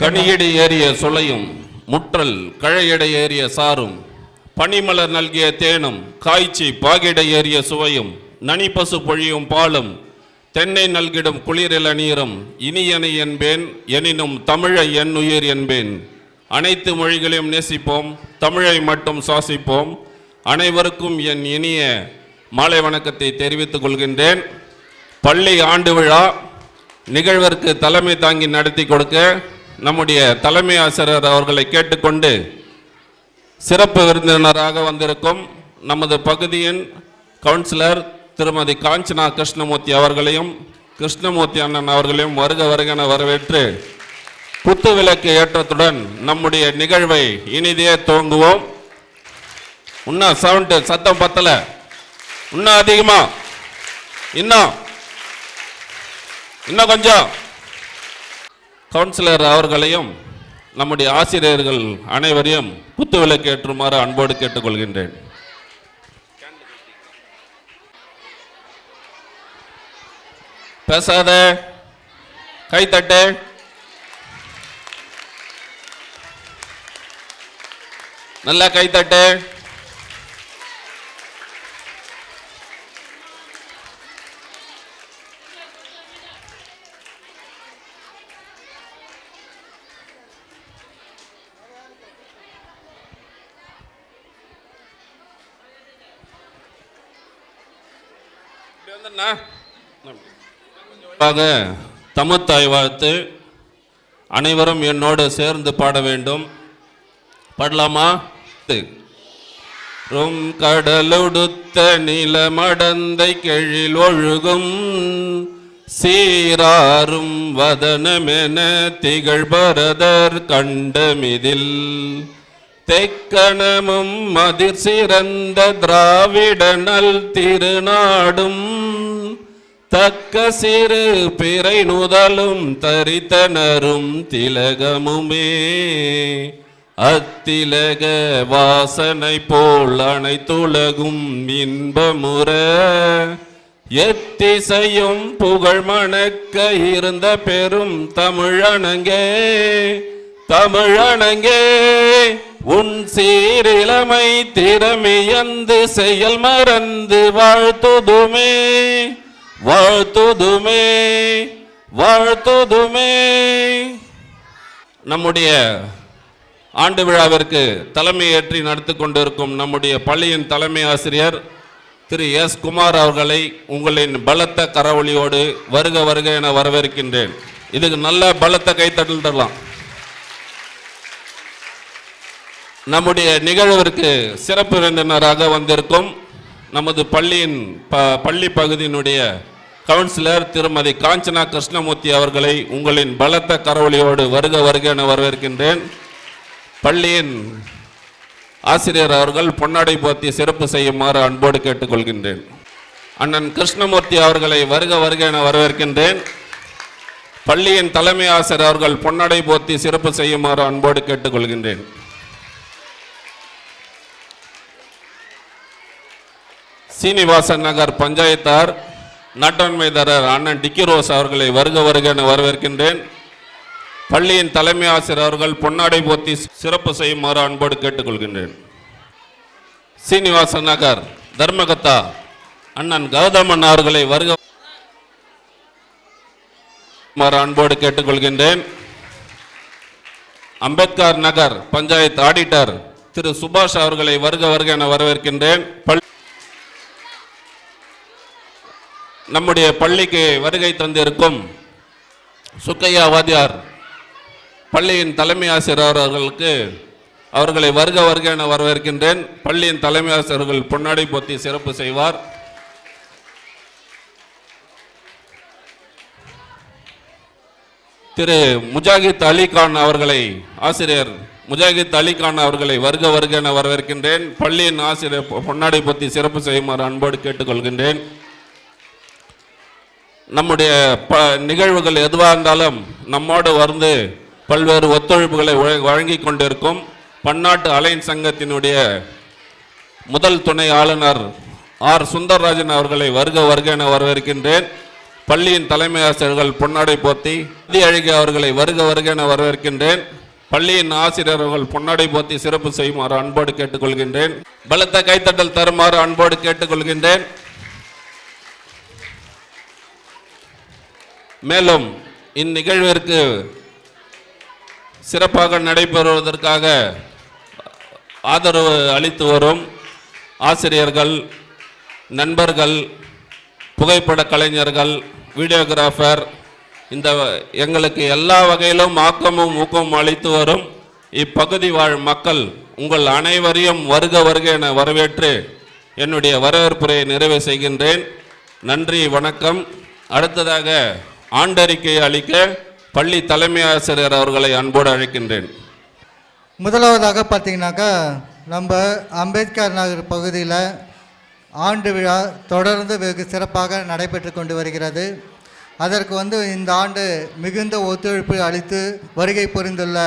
கனியடி ஏறிய சுளையும் முற்றல் கழையடை ஏறிய சாரும் பனிமலர் நல்கிய தேனும் காய்ச்சி பாகிட ஏறிய சுவையும் நனிப்பசு பொழியும் பாலும் தென்னை நல்கிடும் குளிரில நீரும் இனியனை என்பேன் எனினும் தமிழை என் உயிர் என்பேன். அனைத்து மொழிகளையும் நேசிப்போம் தமிழை மட்டும் சுவாசிப்போம் அனைவருக்கும் என் இனிய மாலை வணக்கத்தை தெரிவித்துக் கொள்கின்றேன். பள்ளி ஆண்டு விழா நிகழ்விற்கு தலைமை தாங்கி நடத்தி கொடுக்க நம்முடைய தலைமை ஆசிரியர் அவர்களை கேட்டுக்கொண்டு சிறப்பு விருந்தினராக வந்திருக்கும் நமது பகுதியின் கவுன்சிலர் திருமதி காஞ்சனா கிருஷ்ணமூர்த்தி அவர்களையும் கிருஷ்ணமூர்த்தி அண்ணன் அவர்களையும் வருக வருகன வரவேற்று குத்து விளக்கு ஏற்றத்துடன் நம்முடைய நிகழ்வை இனிதே துவங்குவோம். இன்னும் சவுண்டு சத்தம் பத்தல. இன்னும் அதிகமா. இன்னும். இன்னும் கொஞ்சம். கவுன்சிலர் அவர்களையும் நம்முடைய ஆசிரியர்கள் அனைவரையும் குத்து விளக்கு ஏற்றுமாறு அன்போடு கேட்டுக்கொள்கின்றேன். பேசாத கைத்தட்டு நல்லா கைத்தட்டு தமத்தாய் வாழ்த்து அனைவரும் என்னோடு சேர்ந்து பாட வேண்டும். பாடலாமா? ரொம் கடலுடுத்த நிலமடந்தை கெழில் ஒழுகும் சீராரும் வதனமென திகழ் பரதர் கண்டமிதில். தெக்கணமும் மதிர் சிறந்த திராவிட நல் திருநாடும். தக்க சிறு பிறை நுதலும் தரித்தனரும் திலகமுமே. அத்திலக வாசனை போல் அனைத்துலகும் இன்பமுற. எத்திசையும் புகழ் மணக்க இருந்த பெரும் தமிழனங்கே தமிழனங்கே உன் சீரிழமை திறமையந்து செயல் மறந்து வாழ்த்துதுமே வாழ்த்துதுமே வாழ்த்துதுமே. நம்முடைய ஆண்டு விழாவிற்கு தலைமையேற்றி நடத்தி கொண்டிருக்கும் நம்முடைய பள்ளியின் தலைமை ஆசிரியர் திரு எஸ் குமார் அவர்களை உங்களின் பலத்த கரவொலியோடு வருக வருக என வரவேற்கின்றேன். இதுக்கு நல்ல பலத்த கைத்தட்டல் தரலாம். நம்முடைய நிகழ்விற்கு சிறப்பு விருந்தினராக வந்திருக்கும் நமது பள்ளியின் ப பள்ளி பகுதியினுடைய கவுன்சிலர் திருமதி காஞ்சனா கிருஷ்ணமூர்த்தி அவர்களை உங்களின் பலத்த கரவொலியோடு வருக வருக என வரவேற்கின்றேன். பள்ளியின் ஆசிரியர் அவர்கள் பொன்னாடை போத்தி சிறப்பு செய்யுமாறு அன்போடு கேட்டுக்கொள்கின்றேன். அண்ணன் கிருஷ்ணமூர்த்தி அவர்களை வருக வருக என வரவேற்கின்றேன். பள்ளியின் தலைமை ஆசிரியர் அவர்கள் பொன்னாடை போத்தி சிறப்பு செய்யுமாறு அன்போடு கேட்டுக்கொள்கின்றேன். சீனிவாசன் நகர் பஞ்சாயத்தார் நாட்டாண்மைதாரர் அண்ணன் டிக்கி ரோஸ் அவர்களை வருக வருக என வரவேற்கின்றேன். பள்ளியின் தலைமை ஆசிரியர் அவர்கள் பொன்னாடை போத்தி சிறப்பு செய்யுமாறு அன்போடு கேட்டுக்கொள்கின்றேன். சீனிவாசன் நகர் தர்மகத்தா அண்ணன் கௌதமன் அவர்களை வருக அன்போடு கேட்டுக்கொள்கின்றேன். அம்பேத்கர் நகர் பஞ்சாயத்து ஆடிட்டர் திரு சுபாஷ் அவர்களை வருக வருக என வரவேற்கின்றேன் பள்ளி நம்முடைய பள்ளிக்கு வருகை தந்திருக்கும் சுக்கையா வாத்தியார் பள்ளியின் தலைமை ஆசிரியர் அவர்களுக்கு அவர்களை வருக வருக என வரவேற்கின்றேன். பள்ளியின் தலைமை ஆசிரியர்கள் பொன்னாடை போத்தி சிறப்பு செய்வார். திரு முஜாகித் அலிகான் அவர்களை ஆசிரியர் முஜாகித் அலிகான் அவர்களை வருக வருக என வரவேற்கின்றேன். பள்ளியின் ஆசிரியர் பொன்னாடை பற்றி சிறப்பு செய்யுமாறு அன்போடு கேட்டுக்கொள்கின்றேன். நம்முடைய ப நிகழ்வுகள் எதுவாக இருந்தாலும் நம்மோடு வந்து பல்வேறு ஒத்துழைப்புகளை வழங்கி கொண்டிருக்கும் பன்னாட்டு அலைன் சங்கத்தினுடைய முதல் துணை ஆளுநர் ஆர். சுந்தரராஜன் அவர்களை வருக வருக என வரவேற்கின்றேன். பள்ளியின் தலைமை ஆசிரியர்கள் பொன்னாடை போத்தி அதி அழகி அவர்களை வருக வருக என வரவேற்கின்றேன். பள்ளியின் ஆசிரியர்கள் பொன்னாடை போத்தி சிறப்பு செய்யுமாறு அன்போடு கேட்டுக்கொள்கின்றேன். பலத்த கைத்தட்டல் தருமாறு அன்போடு கேட்டுக்கொள்கின்றேன். மேலும் இந்நிகழ்விற்கு சிறப்பாக நடைபெறுவதற்காக ஆதரவு அளித்து வரும் ஆசிரியர்கள் நண்பர்கள் புகைப்பட கலைஞர்கள் வீடியோகிராஃபர் இந்த எங்களுக்கு எல்லா வகையிலும் ஆக்கமும் ஊக்கமும் அளித்து வரும். இப்பகுதி வாழ் மக்கள் உங்கள் அனைவரையும் வருக வருக என வரவேற்று என்னுடைய வரவேற்புரையை நிறைவு செய்கின்றேன். நன்றி வணக்கம். அடுத்ததாக ஆண்டறிக்கை அளிக்க பள்ளி தலைமை ஆசிரியர் அவர்களை அன்போடு அழைக்கின்றேன். முதலாவதாக பார்த்தீங்கன்னாக்கா நம்ம அம்பேத்கர் நகர் பகுதியில் ஆண்டு விழா தொடர்ந்து வெகு சிறப்பாக நடைபெற்று கொண்டு வருகிறது. அதற்கு வந்து இந்த ஆண்டு மிகுந்த ஒத்துழைப்பு அளித்து வருகை புரிந்துள்ள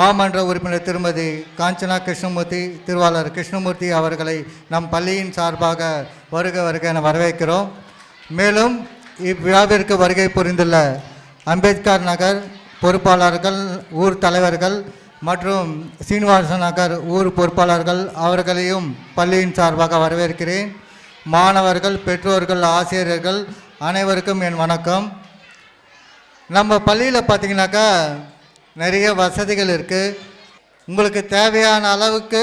மாமன்ற உறுப்பினர் திருமதி காஞ்சனா கிருஷ்ணமூர்த்தி திருவாளர் கிருஷ்ணமூர்த்தி அவர்களை நம் பள்ளியின் சார்பாக வருக வருக என வரவேற்கிறோம். மேலும் இவ்விழாவிற்கு வருகை புரிந்துள்ள அம்பேத்கர் நகர் பொறுப்பாளர்கள் ஊர் தலைவர்கள் மற்றும் சீனிவாச நகர் ஊர் பொறுப்பாளர்கள் அவர்களையும் பள்ளியின் சார்பாக வரவேற்கிறேன். மாணவர்கள் பெற்றோர்கள் ஆசிரியர்கள் அனைவருக்கும் என் வணக்கம். நம்ம பள்ளியில் பார்த்திங்கனாக்கா நிறைய வசதிகள் இருக்குது உங்களுக்கு தேவையான அளவுக்கு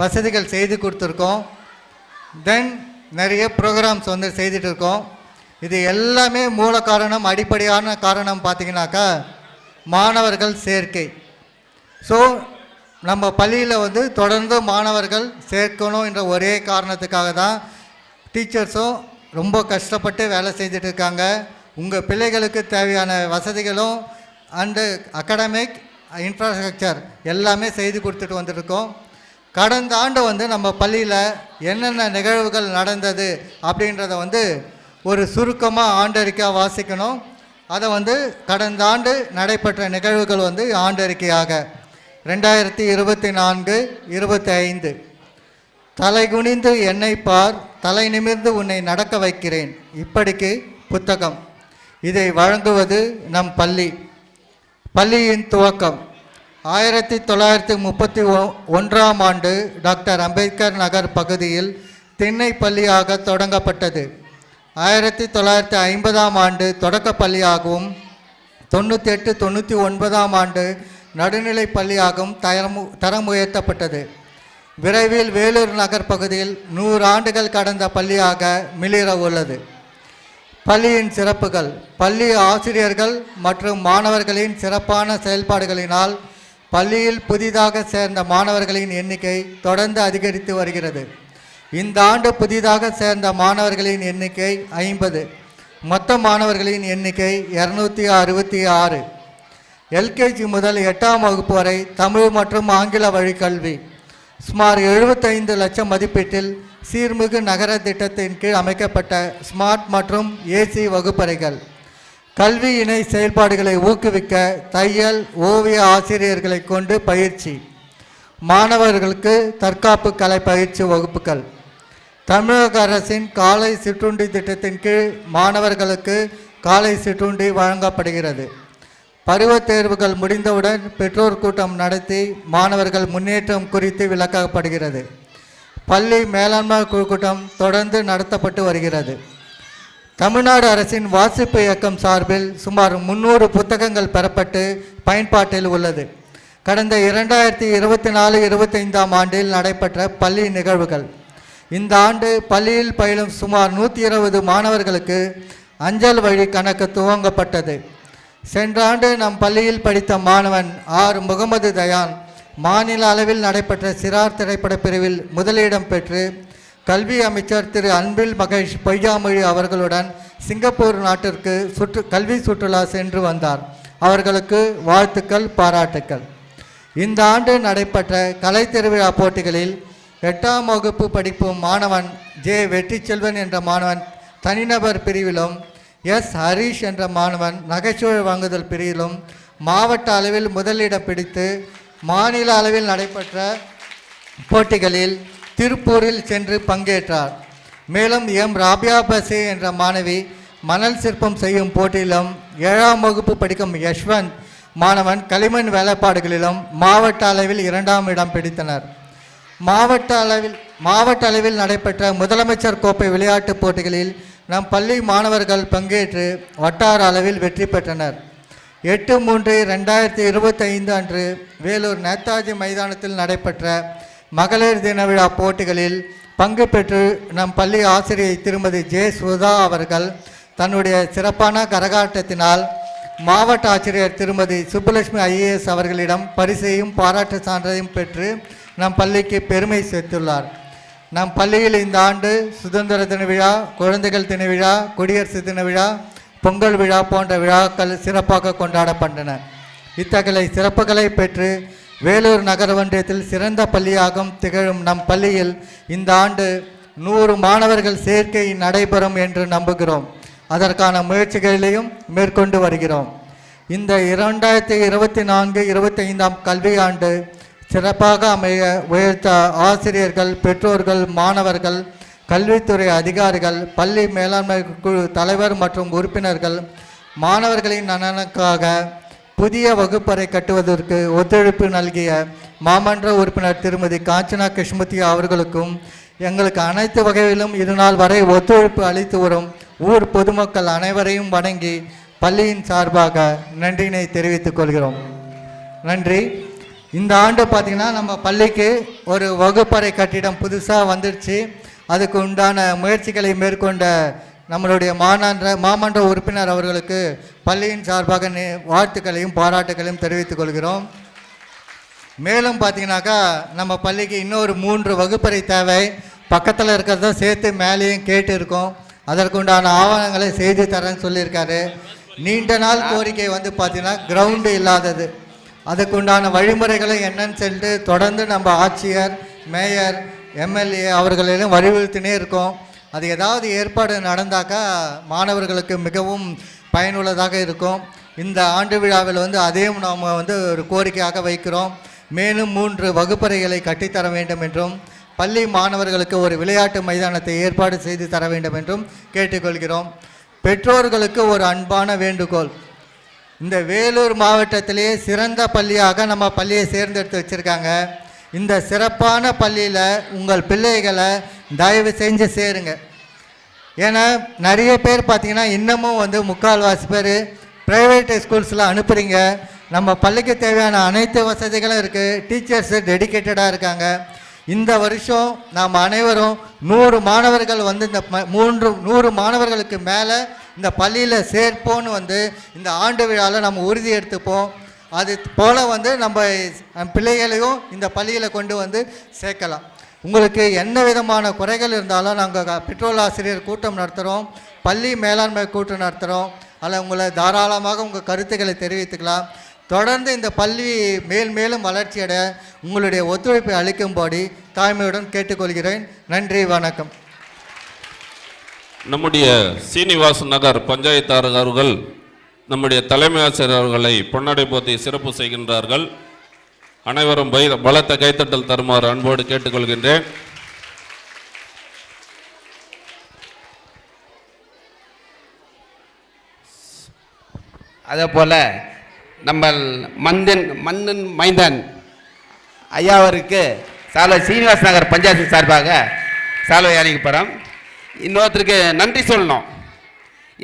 வசதிகள் செய்து கொடுத்துருக்கோம். தென் நிறைய ப்ரோக்ராம்ஸ் வந்து செய்துட்டு இருக்கோம். இது எல்லாமே மூல காரணம் அடிப்படையான காரணம் பார்த்தீங்கன்னாக்கா மாணவர்கள் சேர்க்கை. ஸோ நம்ம பள்ளியில் வந்து தொடர்ந்து மாணவர்கள் சேர்க்கணும் என்ற ஒரே காரணத்துக்காக தான் டீச்சர்ஸும் ரொம்ப கஷ்டப்பட்டு வேலை செஞ்சுட்டு இருக்காங்க. உங்கள் பிள்ளைகளுக்கு தேவையான வசதிகளும் அண்டு அகடமிக் இன்ஃப்ராஸ்ட்ரக்சர் எல்லாமே செய்து கொடுத்துட்டு வந்திருக்கோம். கடந்த ஆண்டு வந்து நம்ம பள்ளியில் என்னென்ன நிகழ்வுகள் நடந்தது அப்படின்றத வந்து ஒரு சுருக்கமாக ஆண்டறிக்கையாக வாசிக்கணும். அதை வந்து கடந்த ஆண்டு நடைபெற்ற நிகழ்வுகள் வந்து ஆண்டறிக்கையாக. ரெண்டாயிரத்தி இருபத்தி நான்கு இருபத்தி ஐந்து. தலை குனிந்து என்னை பார் தலை நிமிர்ந்து உன்னை நடக்க வைக்கிறேன். இப்படிக்கு புத்தகம். இதை வழங்குவது நம் பள்ளி. பள்ளியின் துவக்கம். ஆயிரத்தி தொள்ளாயிரத்தி முப்பத்தி ஒ- ஒன்றாம் ஆண்டு டாக்டர் அம்பேத்கர் நகர் பகுதியில் திண்ணை பள்ளியாக தொடங்கப்பட்டது. ஆயிரத்தி தொள்ளாயிரத்தி ஐம்பதாம் ஆண்டு தொடக்கப் பள்ளியாகவும் தொண்ணூற்றி எட்டு தொண்ணூற்றி ஒன்பதாம் ஆண்டு நடுநிலைப் பள்ளியாகவும் தரம் தரம் உயர்த்தப்பட்டது. விரைவில் வேலூர் நகர் பகுதியில் நூறு ஆண்டுகள் கடந்த பள்ளியாக மிளிர உள்ளது. பள்ளியின் சிறப்புகள் பள்ளி ஆசிரியர்கள் மற்றும் மாணவர்களின் சிறப்பான செயல்பாடுகளினால் பள்ளியில் புதிதாக சேர்ந்த மாணவர்களின் எண்ணிக்கை தொடர்ந்து அதிகரித்து வருகிறது. இந்த ஆண்டு புதிதாக சேர்ந்த மாணவர்களின் எண்ணிக்கை ஐம்பது. மொத்த மாணவர்களின் எண்ணிக்கை இரநூத்தி அறுபத்தி ஆறு. எல்கேஜி முதல் எட்டாம் வகுப்பு வரை தமிழ் மற்றும் ஆங்கில வழி கல்வி சுமார் எழுபத்தைந்து லட்சம் மதிப்பீட்டில் சீர்மிகு நகர திட்டத்தின் கீழ் அமைக்கப்பட்ட ஸ்மார்ட் மற்றும் ஏசி வகுப்பறைகள். கல்வி இணை செயல்பாடுகளை ஊக்குவிக்க தையல் ஓவிய ஆசிரியர்களை கொண்டு பயிற்சி. மாணவர்களுக்கு தற்காப்பு கலை பயிற்சி வகுப்புகள். தமிழக அரசின் காலை சிற்றுண்டி திட்டத்தின் கீழ் மாணவர்களுக்கு காலை சிற்றுண்டி வழங்கப்படுகிறது. பருவத் தேர்வுகள் முடிந்தவுடன் பெற்றோர் கூட்டம் நடத்தி மாணவர்கள் முன்னேற்றம் குறித்து விளக்கப்படுகிறது. பள்ளி மேலாண்மை குழு கூட்டம் தொடர்ந்து நடத்தப்பட்டு வருகிறது. தமிழ்நாடு அரசின் வாசிப்பு இயக்கம் சார்பில் சுமார் முன்னூறு புத்தகங்கள் பெறப்பட்டு பயன்பாட்டில் உள்ளது. கடந்த இரண்டாயிரத்தி இருபத்தி நாலு இருபத்தைந்தாம் ஆண்டில் நடைபெற்ற பள்ளி நிகழ்வுகள். இந்த ஆண்டு பள்ளியில் பயிலும் சுமார் நூற்றி இருபது மாணவர்களுக்கு அஞ்சல் வழி கணக்கு துவங்கப்பட்டது. சென்ற ஆண்டு நம் பள்ளியில் படித்த மாணவன் ஆர். முகமது தயான் மாநில அளவில் நடைபெற்ற சிறார் திரைப்பட பிரிவில் முதலிடம் பெற்று கல்வி அமைச்சர் திரு. அன்பில் மகேஷ் பொய்யாமொழி அவர்களுடன் சிங்கப்பூர் நாட்டிற்கு சுற்று கல்வி சுற்றுலா சென்று வந்தார். அவர்களுக்கு வாழ்த்துக்கள் பாராட்டுக்கள். இந்த ஆண்டு நடைபெற்ற கலை திருவிழா போட்டிகளில் எட்டாம் வகுப்பு படிக்கும் மாணவன் ஜே. வெற்றிச்செல்வன் என்ற மாணவன் தனிநபர் பிரிவிலும் எஸ். ஹரிஷ் என்ற மாணவன் நகைச்சுவை வாங்குதல் பிரிவிலும் மாவட்ட அளவில் முதலிடம் பிடித்து மாநில அளவில் நடைபெற்ற போட்டிகளில் திருப்பூரில் சென்று பங்கேற்றார். மேலும் எம். ராபியா பசே என்ற மாணவி மணல் சிற்பம் செய்யும் போட்டியிலும் ஏழாம் வகுப்பு படிக்கும் யஷ்வந்த் மாணவன் களிமண் வேலைப்பாடுகளிலும் மாவட்ட அளவில் இரண்டாம் இடம் பிடித்தனர். மாவட்ட அளவில் மாவட்ட அளவில் நடைபெற்ற முதலமைச்சர் கோப்பை விளையாட்டுப் போட்டிகளில் நம் பள்ளி மாணவர்கள் பங்கேற்று வட்டார அளவில் வெற்றி பெற்றனர். எட்டு மூன்று ரெண்டாயிரத்தி இருபத்தைந்து அன்று வேலூர் நேதாஜி மைதானத்தில் நடைபெற்ற மகளிர் தின விழா போட்டிகளில் பங்கு பெற்று நம் பள்ளி ஆசிரியை திருமதி ஜே சுதா அவர்கள் தன்னுடைய சிறப்பான கரகாட்டத்தினால் மாவட்ட ஆசிரியர் திருமதி சுப்புலட்சுமி ஐஏஎஸ் அவர்களிடம் பரிசையும் பாராட்டு சான்றையும் பெற்று நம் பள்ளிக்கு பெருமை சேர்த்துள்ளார். நம் பள்ளியில் இந்த ஆண்டு சுதந்திர தின விழா குழந்தைகள் தின விழா குடியரசு தின விழா பொங்கல் விழா போன்ற விழாக்கள் சிறப்பாக கொண்டாடப்பட்டன. இத்தகைய சிறப்புகளை பெற்று வேலூர் நகர ஒன்றியத்தில் சிறந்த பள்ளியாகவும் திகழும் நம் பள்ளியில் இந்த ஆண்டு நூறு மாணவர்கள் சேர்க்கை நடைபெறும் என்று நம்புகிறோம். அதற்கான முயற்சிகளையும் மேற்கொண்டு வருகிறோம். இந்த இரண்டாயிரத்தி இருபத்தி நான்கு இருபத்தி ஐந்தாம் கல்வியாண்டு சிறப்பாக அமைய உயர்த்த ஆசிரியர்கள் பெற்றோர்கள் மாணவர்கள் கல்வித்துறை அதிகாரிகள் பள்ளி மேலாண்மை குழு தலைவர் மற்றும் உறுப்பினர்கள் மாணவர்களின் நலனுக்காக புதிய வகுப்பறை கட்டுவதற்கு ஒத்துழைப்பு நல்கிய மாமன்ற உறுப்பினர் திருமதி காஞ்சனா கிருஷ்ணமூர்த்தி அவர்களுக்கும் எங்களுக்கு அனைத்து வகையிலும் இதுநாள் வரை ஒத்துழைப்பு அளித்து வரும் ஊர் பொதுமக்கள் அனைவரையும் வணங்கி பள்ளியின் சார்பாக நன்றியினை தெரிவித்துக் கொள்கிறோம். நன்றி. இந்த ஆண்டு பார்த்திங்கன்னா நம்ம பள்ளிக்கு ஒரு வகுப்பறை கட்டிடம் புதுசாக வந்துடுச்சு அதுக்கு உண்டான முயற்சிகளை மேற்கொண்ட நம்மளுடைய மாநான்ற மாமன்ற உறுப்பினர் அவர்களுக்கு பள்ளியின் சார்பாக நே- வாழ்த்துக்களையும் பாராட்டுகளையும் தெரிவித்துக் கொள்கிறோம். மேலும் பார்த்தீங்கன்னாக்கா நம்ம பள்ளிக்கு இன்னொரு மூன்று வகுப்பறை தேவை. பக்கத்தில் இருக்கிறத சேர்த்து மேலேயும் கேட்டு இருக்கோம். அதற்குண்டான ஆவணங்களை செய்து தரேன்னு சொல்லியிருக்காரு. நீண்ட நாள் கோரிக்கை வந்து பார்த்தீங்கன்னா கிரவுண்டு இல்லாதது. அதுக்குண்டான வழிமுறைகளை என்னன்னு சொல்லிட்டு தொடர்ந்து நம்ம ஆட்சியர் மேயர் எம்எல்ஏ அவர்களையும் வலியுறுத்தினே இருக்கோம். அது ஏதாவது ஏற்பாடு நடந்தாக்கா மாணவர்களுக்கு மிகவும் பயனுள்ளதாக இருக்கும். இந்த ஆண்டு விழாவில் வந்து அதையும் நாம் வந்து ஒரு கோரிக்கையாக வைக்கிறோம். மேலும் மூன்று வகுப்பறைகளை கட்டித்தர வேண்டும் என்றும் பள்ளி மாணவர்களுக்கு ஒரு விளையாட்டு மைதானத்தை ஏற்பாடு செய்து தர வேண்டும் என்றும் கேட்டுக்கொள்கிறோம். பெற்றோர்களுக்கு ஒரு அன்பான வேண்டுகோள். இந்த வேலூர் மாவட்டத்திலேயே சிறந்த பள்ளியாக நம்ம பள்ளியை சேர்ந்தெடுத்து வச்சுருக்காங்க. இந்த சிறப்பான பள்ளியில் உங்கள் பிள்ளைகளை தயவு செஞ்சு சேருங்க. ஏன்னா நிறைய பேர் பார்த்திங்கன்னா இன்னமும் வந்து முக்கால்வாசி பேர் ப்ரைவேட் ஸ்கூல்ஸில் அனுப்புகிறீங்க நம்ம பள்ளிக்கு தேவையான அனைத்து வசதிகளும் இருக்குது டீச்சர்ஸு டெடிக்கேட்டடாக இருக்காங்க. இந்த வருஷம் நாம் அனைவரும் நூறு மாணவர்கள் வந்து இந்த மூன்று நூறு மாணவர்களுக்கு மேலே இந்த பள்ளியில் சேர்ப்போன்னு வந்து இந்த ஆண்டு விழாவில் நம்ம உறுதி எடுத்துப்போம். அது போல் வந்து நம்ம பிள்ளைகளையும் இந்த பள்ளியில் கொண்டு வந்து சேர்க்கலாம். உங்களுக்கு என்ன விதமான குறைகள் இருந்தாலும் நாங்கள் பெட்ரோல் ஆசிரியர் கூட்டம் நடத்துகிறோம் பள்ளி மேலாண்மை கூட்டம் நடத்துகிறோம் அதில் உங்களை தாராளமாக உங்கள் கருத்துக்களை தெரிவித்துக்கலாம். தொடர்ந்து இந்த பள்ளி மேல் மேலும் வளர்ச்சியடைய உங்களுடைய ஒத்துழைப்பை அளிக்கும்படி தாய்மையுடன் கேட்டுக்கொள்கிறேன். நன்றி வணக்கம். நம்முடைய சீனிவாச நகர் பஞ்சாயத்தார் அவர்கள் நம்முடைய தலைமை ஆசிரியர் அவர்களை பொன்னடை போத்தி சிறப்பு செய்கின்றார்கள். அனைவரும் பை பலத்த கைத்தட்டல் தருமாறு அன்போடு கேட்டுக்கொள்கின்றேன். அதே போல் நம்ம மந்தன் மன்னன் மைந்தன் ஐயாவருக்கு சாலை சீனிவாச நகர் பஞ்சாயத்து சார்பாக சாலை அளிக்க இன்னொருத்தருக்கு நன்றி சொல்லணும்.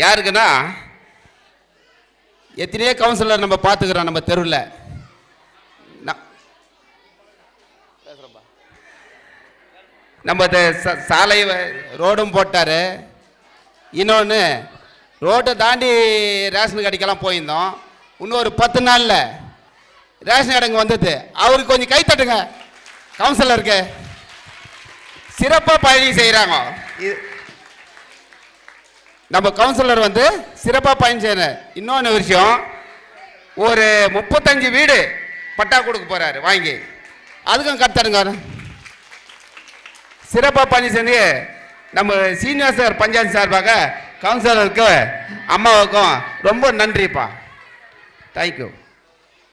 யாருக்குன்னா எத்தனையோ கவுன்சிலர் நம்ம பார்த்துக்கிறோம் நம்ம தெருவில். நம்ம சாலை ரோடும் போட்டார். இன்னொன்று ரோட்டை தாண்டி ரேஷன் கடைக்கெல்லாம் போயிருந்தோம். இன்னும் ஒரு பத்து நாளில் ரேஷன் கடைங்க வந்தது. அவருக்கு கொஞ்சம் கை தட்டுங்க கவுன்சிலருக்கு சிறப்பாக பழனி செய்கிறாங்க இது நம்ம கவுன்சிலர் வந்து சிறப்பாக பயன் செய்யணும் இன்னொன்று விஷயம் ஒரு முப்பத்தஞ்சு வீடு பட்டா கொடுக்க போகிறாரு வாங்கி. அதுக்கும் கத்தருங்க சிறப்பாக பணி செஞ்சு நம்ம சீனிவாசர் பஞ்சாயத்து சார்பாக கவுன்சிலருக்கு அம்மாவுக்கும் ரொம்ப நன்றிப்பா. தேங்க்யூ